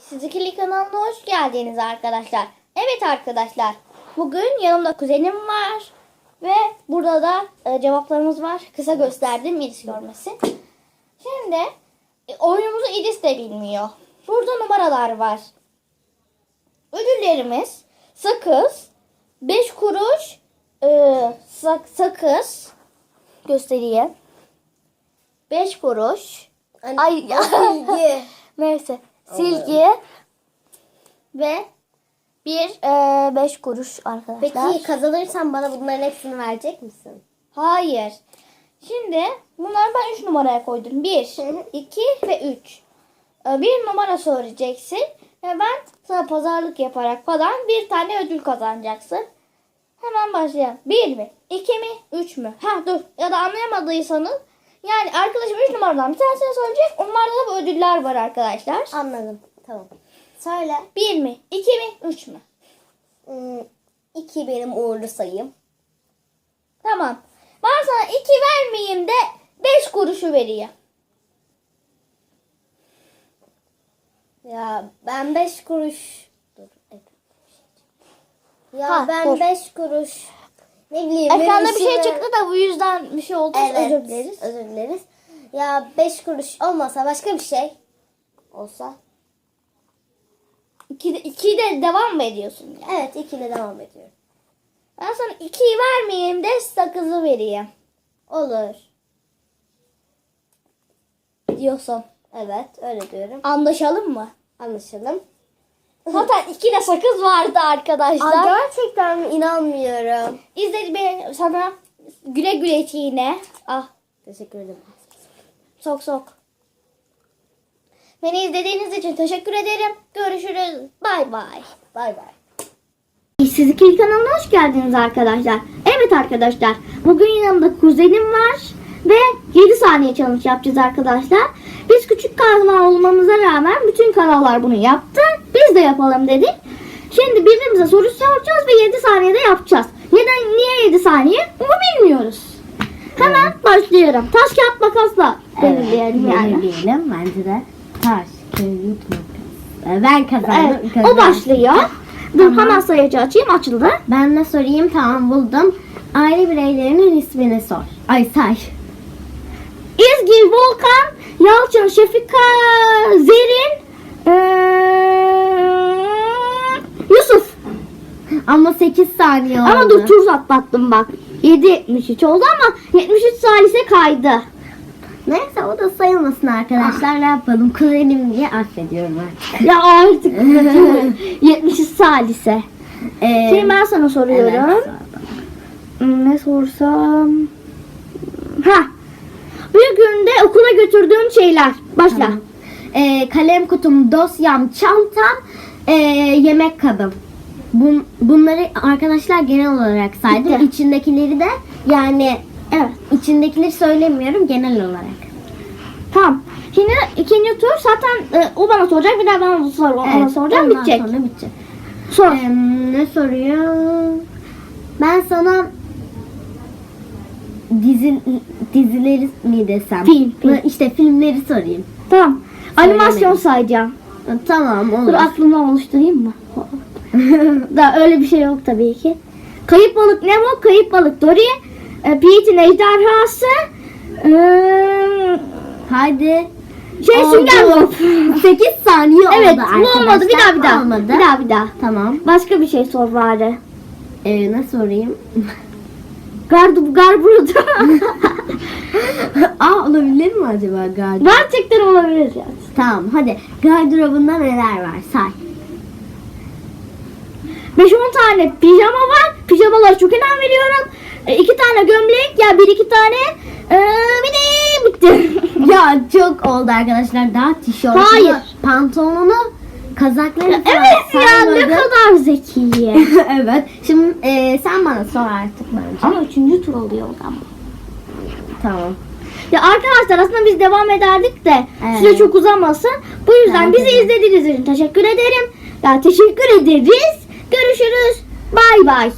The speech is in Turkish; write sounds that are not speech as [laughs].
Siz ikili kanalına hoş geldiniz arkadaşlar. Evet arkadaşlar. Bugün yanımda kuzenim var. Ve burada da e, cevaplarımız var. Kısa gösterdim İdris görmesin. Şimdi e, oyunumuzu İdris de bilmiyor. Burada numaralar var. Ödüllerimiz sakız, 5 kuruş, e, sak, sakız göstereyim. 5 kuruş. Ay ya. Silgi. [laughs] Neyse. Silgi ve bir e, beş kuruş arkadaşlar. Peki kazanırsan bana bunların hepsini verecek misin? Hayır. Şimdi bunları ben üç numaraya koydum. Bir, iki ve üç. E, Bir numara söyleyeceksin. Ve ben sana pazarlık yaparak falan bir tane ödül kazanacaksın. Hemen başlayalım. Bir mi? iki mi? Üç mü? Ha dur. Ya da anlayamadıysanız yani arkadaşım üç numaradan bir tanesini söyleyecek. Onlarda da bu ödüller var arkadaşlar. Anladım. Tamam. Söyle. Bir mi? iki mi? Üç mü? Hmm, iki benim uğurlu sayım. Tamam. Ben sana iki vermeyeyim de beş kuruşu vereyim. Ya ben beş kuruş. Dur. evet. Ya Ha, ben dur. beş kuruş. Ne bileyim. Ekranda bir şey işime- çıktı da bu yüzden bir şey oldu. Evet. Özür dileriz. Özür dileriz. Ya beş kuruş olmasa başka bir şey olsa. İki de, iki de devam mı ediyorsun yani? Evet ikiyle devam ediyorum. Ben sana ikiyi vermeyeyim de sakızı vereyim. Olur. Diyorsun. Evet öyle diyorum. Anlaşalım mı? Anlaşalım. Zaten iki de sakız vardı arkadaşlar. Aa, gerçekten? İnanmıyorum. İzledi beni sana güle güle çiğne. Ah Teşekkür ederim. sok sok. Beni izlediğiniz için teşekkür ederim. Görüşürüz. Bay bay. Bay bay. Siz ikili kanalına hoş geldiniz arkadaşlar. Evet arkadaşlar. Bugün yanımda kuzenim var. Ve 7 saniye challenge yapacağız arkadaşlar. Biz küçük kanal olmamıza rağmen bütün kanallar bunu yaptı. Biz de yapalım dedik. Şimdi birbirimize soru soracağız ve 7 saniyede yapacağız. Neden, niye 7 saniye? Bunu bilmiyoruz. Hemen başlıyorum. Taş kağıt makasla belirleyelim yani. Belirleyelim. Bence de taş, kağıt, makas. Ben kazandım. Evet, o başlıyor. Dur hemen sayıcı açayım. Açıldı. Ben de sorayım. Tamam buldum. Aile bireylerinin ismini sor. Ay say. İzgi, Volkan, Yalçın, Şefika, Zerin, eee, Yusuf. Ama 8 saniye oldu. Ama dur tur atlattım bak. 7.73 oldu ama 73 salise kaydı. Neyse o da sayılmasın arkadaşlar. Ne yapalım? Kuzenim diye affediyorum artık. Ya artık [laughs] 73 salise. Ee, Şimdi ben sana soruyorum. evet, Hmm, Ne sorsam? Ha. Bir günde okula götürdüğün şeyler. Başla. Tamam. Ee, kalem kutum, dosyam, çantam, ee, yemek kabım. Bun, bunları arkadaşlar genel olarak saydım. Bitti. İçindekileri de yani Evet. içindekileri söylemiyorum genel olarak. Tamam. Şimdi ikinci tur zaten e, o bana soracak. Bir daha ben ona, sor, ona Evet, soracağım. ondan Bitecek. Sonra bitecek. Sor. Ee, ne soruyor? Ben sana dizi, dizileri mi desem? Film, film. İşte filmleri sorayım. Tamam. Animasyon Söylemedim. sayacağım. Ha, Tamam olur. Dur aklımdan oluşturayım mı? [laughs] da öyle bir şey yok tabii ki. Kayıp balık Nemo, kayıp balık Dory, e, Pete'in ejderhası, e, Hadi. şey. Sünger Bob. 8 [laughs] saniye evet, oldu bu olmadı. Bir daha bir daha. Olmadı. Bir daha bir daha. Tamam. Başka bir şey sor bari. Ee, ne sorayım? [laughs] Gardu Garbrut. [laughs] Aa olabilir mi acaba gardırop? Gerçekten olabilir yani. Tamam hadi. Gardırobunda neler var say. 5-10 tane pijama var. Pijamalara çok önem veriyorum. E, iki tane gömlek ya bir iki tane. E, bir de bitti. [laughs] ya çok oldu arkadaşlar. Daha tişörtünü, Hayır. pantolonunu, kazakları falan evet ya ne saymadım. kadar. Evet. Şimdi e, sen bana sor artık bence. Ama üçüncü tur oluyor ama. Tamam. Ya arkadaşlar aslında biz devam ederdik de Evet. süre çok uzamasın. Bu yüzden Evet, bizi izlediğiniz için teşekkür ederim. Ya teşekkür ederiz. Görüşürüz. Bay bay.